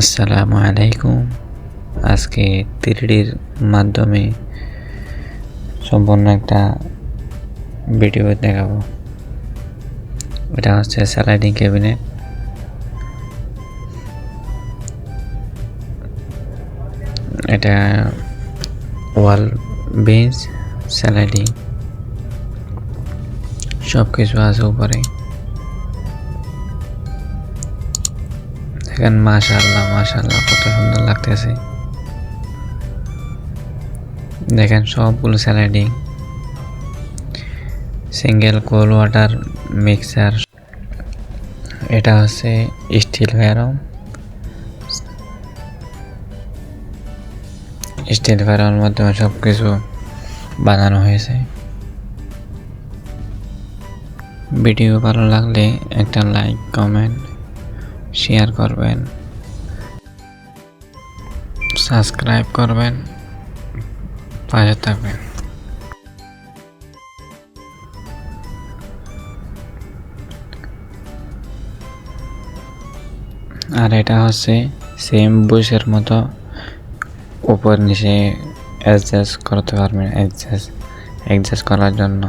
আসসালামু আলাইকুম। আজকে তিরিডির মাধ্যমে সম্পূর্ণ একটা ভিডিও দেখাবো। এটা হচ্ছে স্যালাইডিং ক্যাবিনেট। এটা ওয়াল বেঞ্চ, স্যালাইডিং সব কিছু আছে উপরে। দেখেন মাশাল্লাহ মাশাল্লাহ কত সুন্দর লাগতেছে। দেখেন, সবগুলো স্যালাইডিং সিঙ্গেল কোল ওয়াটার মিক্সার এটা হচ্ছে স্টিল ফ্যারম স্টিল ফ্যারমের মাধ্যমে সব কিছু বানানো হয়েছে। ভিডিও ভালো লাগলে একটা লাইক কমেন্ট শেয়ার করবেন, সাবস্ক্রাইব করবেন, পাশে থাকবেন। আর এটা হচ্ছে সেম বুশের মতো, উপর নিচে অ্যাডজাস্ট করতে পারবেন অ্যাডজাস্ট অ্যাডজাস্ট করার জন্য।